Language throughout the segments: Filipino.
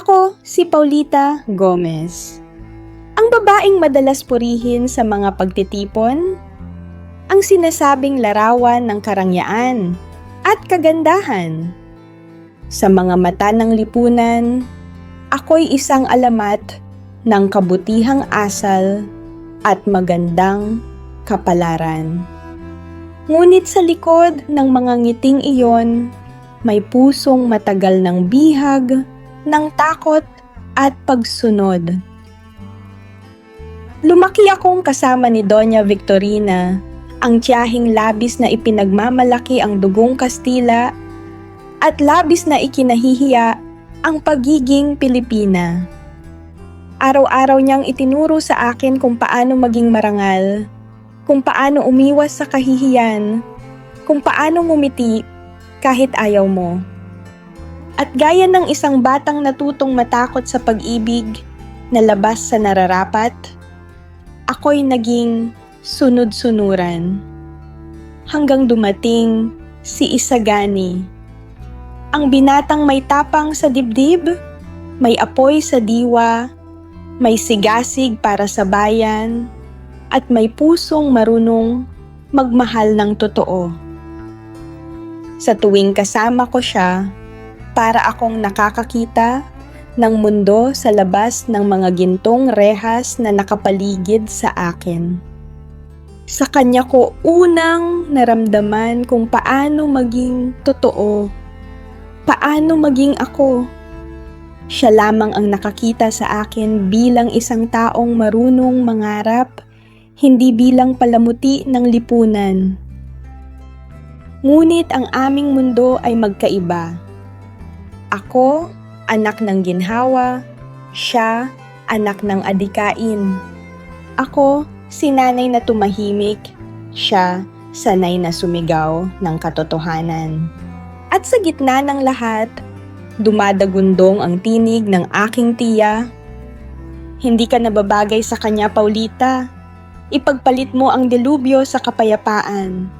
Ako si Paulita Gomez. Ang babaeng madalas purihin sa mga pagtitipon, ang sinasabing larawan ng karangyaan at kagandahan. Sa mga mata ng lipunan, ako'y isang alamat ng kabutihang asal at magandang kapalaran. Ngunit sa likod ng mga ngiting iyon, may pusong matagal ng bihag, ng takot at pagsunod. Lumaki akong kasama ni Doña Victorina, ang tiyahing labis na ipinagmamalaki ang dugong Kastila at labis na ikinahihiya ang pagiging Pilipina. Araw-araw niyang itinuro sa akin kung paano maging marangal, kung paano umiwas sa kahihiyan, kung paano ngumiti kahit ayaw mo. At gaya ng isang batang natutong matakot sa pag-ibig na labas sa nararapat, ako'y naging sunod-sunuran. Hanggang dumating si Isagani. Ang binatang may tapang sa dibdib, may apoy sa diwa, may sigasig para sa bayan, at may pusong marunong magmahal ng totoo. Sa tuwing kasama ko siya, para akong nakakakita ng mundo sa labas ng mga gintong rehas na nakapaligid sa akin. Sa kanya ko unang naramdaman kung paano maging totoo, paano maging ako. Siya lamang ang nakakita sa akin bilang isang taong marunong mangarap, hindi bilang palamuti ng lipunan. Ngunit ang aming mundo ay magkaiba. Ako, anak ng ginhawa, siya, anak ng adikain. Ako, si nanay na tumahimik, siya, sanay na sumigaw ng katotohanan. At sa gitna ng lahat, dumadagundong ang tinig ng aking tiya. Hindi ka nababagay sa kanya, Paulita. Ipagpalit mo ang delubyo sa kapayapaan.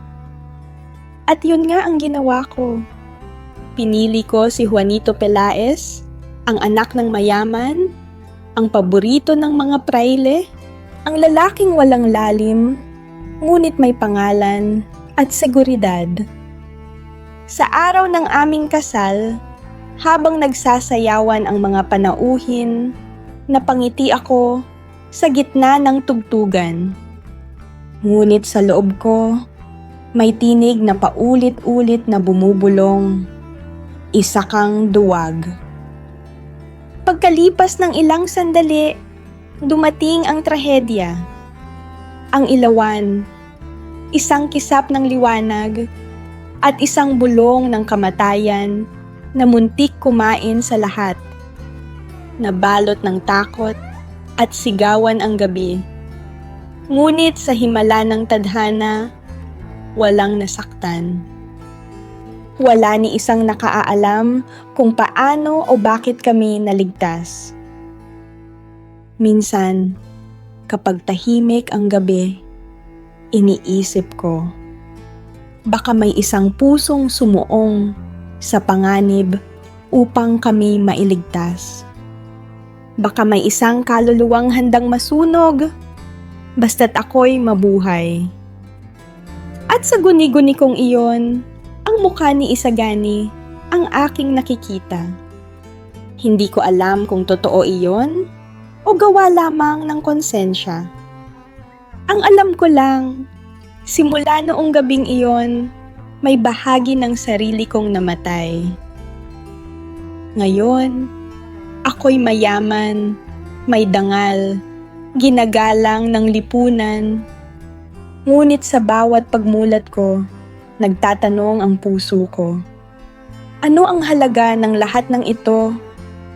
At yun nga ang ginawa ko. Pinili ko si Juanito Pelaez, ang anak ng mayaman, ang paborito ng mga praile, ang lalaking walang lalim, ngunit may pangalan at seguridad. Sa araw ng aming kasal, habang nagsasayawan ang mga panauhin, napangiti ako sa gitna ng tugtugan. Ngunit sa loob ko, may tinig na paulit-ulit na bumubulong. Isa kang duwag. Pagkalipas ng ilang sandali, dumating ang trahedya. Ang ilawan, isang kisap ng liwanag, at isang bulong ng kamatayan na muntik kumain sa lahat. Nabalot ng takot at sigawan ang gabi. Ngunit sa himala ng tadhana, walang nasaktan. Wala ni isang nakaalam kung paano o bakit kami naligtas. Minsan, kapag tahimik ang gabi, iniisip ko, baka may isang pusong sumuong sa panganib upang kami mailigtas. Baka may isang kaluluwang handang masunog, basta't ako'y mabuhay. At sa guni-guni kong iyon, mukha ni Isagani ang aking nakikita. Hindi ko alam kung totoo iyon o gawa lamang ng konsensya. Ang alam ko lang, simula noong gabing iyon, may bahagi ng sarili kong namatay. Ngayon, ako'y mayaman, may dangal, ginagalang ng lipunan. Ngunit sa bawat pagmulat ko, nagtatanong ang puso ko. Ano ang halaga ng lahat ng ito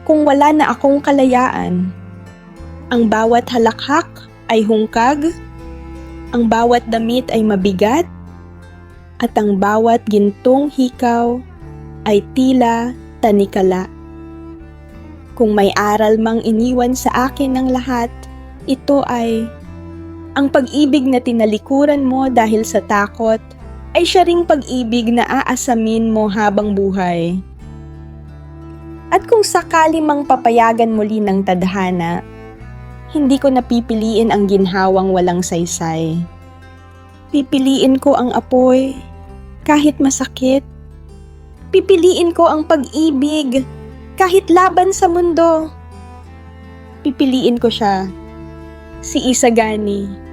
kung wala na akong kalayaan? Ang bawat halakhak ay hungkag, ang bawat damit ay mabigat, at ang bawat gintong hikaw ay tila tanikala. Kung may aral mang iniwan sa akin ng lahat, ito ay ang pag-ibig na tinalikuran mo dahil sa takot ay siya ring pag-ibig na aasamin mo habang buhay. At kung sakali mang papayagan muli ng tadhana, hindi ko napipiliin ang ginhawang walang saysay. Pipiliin ko ang apoy, kahit masakit. Pipiliin ko ang pag-ibig, kahit laban sa mundo. Pipiliin ko siya, si Isagani.